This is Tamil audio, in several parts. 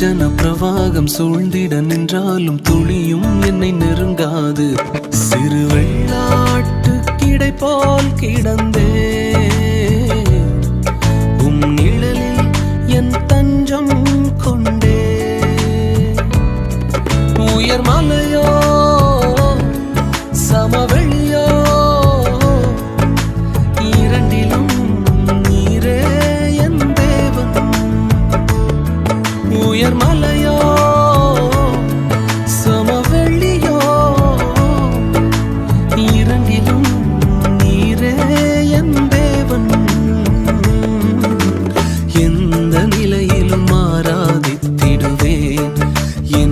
ஜன பிரவாகம் சூழ்ந்திட நின்றாலும் துளியும் என்னை நெருங்காது. சிறு வெள்ளாட்டு கிடை கிடந்தே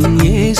என்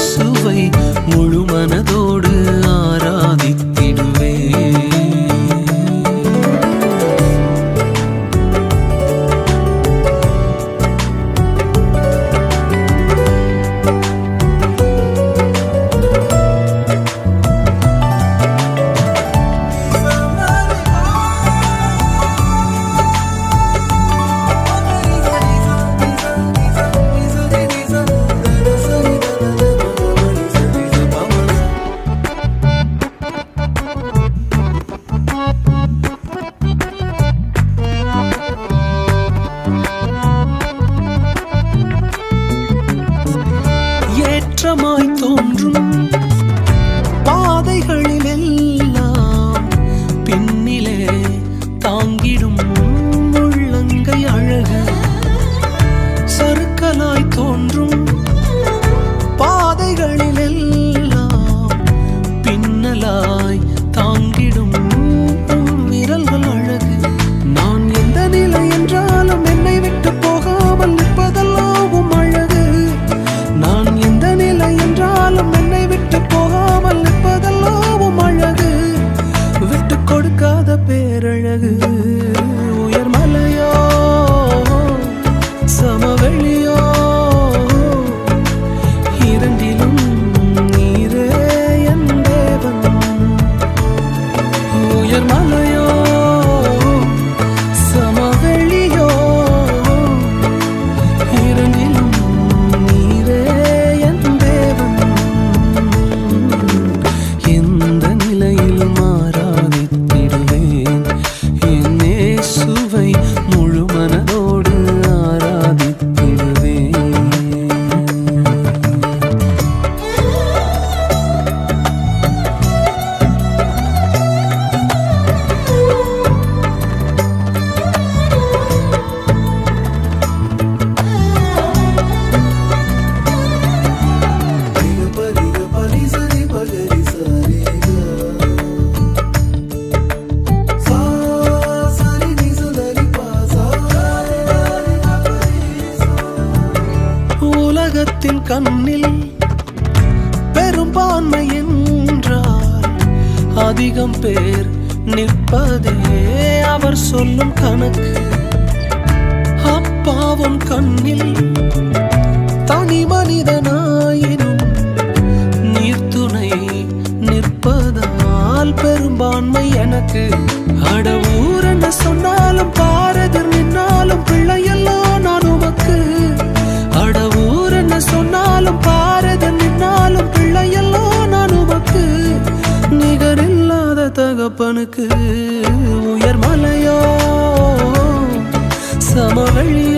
கண்ணில் பெரும்பான்மை என்றால் அதிகம் பேர் நிற்பதே அவர் சொல்லும் கணக்கு. அப்பாவும் கண்ணில் தனி மனிதனாயினும் நீர்த்துணை நிற்பதால் பெரும்பான்மை எனக்கு. அட என்ன சொன்னாலும் பாரு. வழி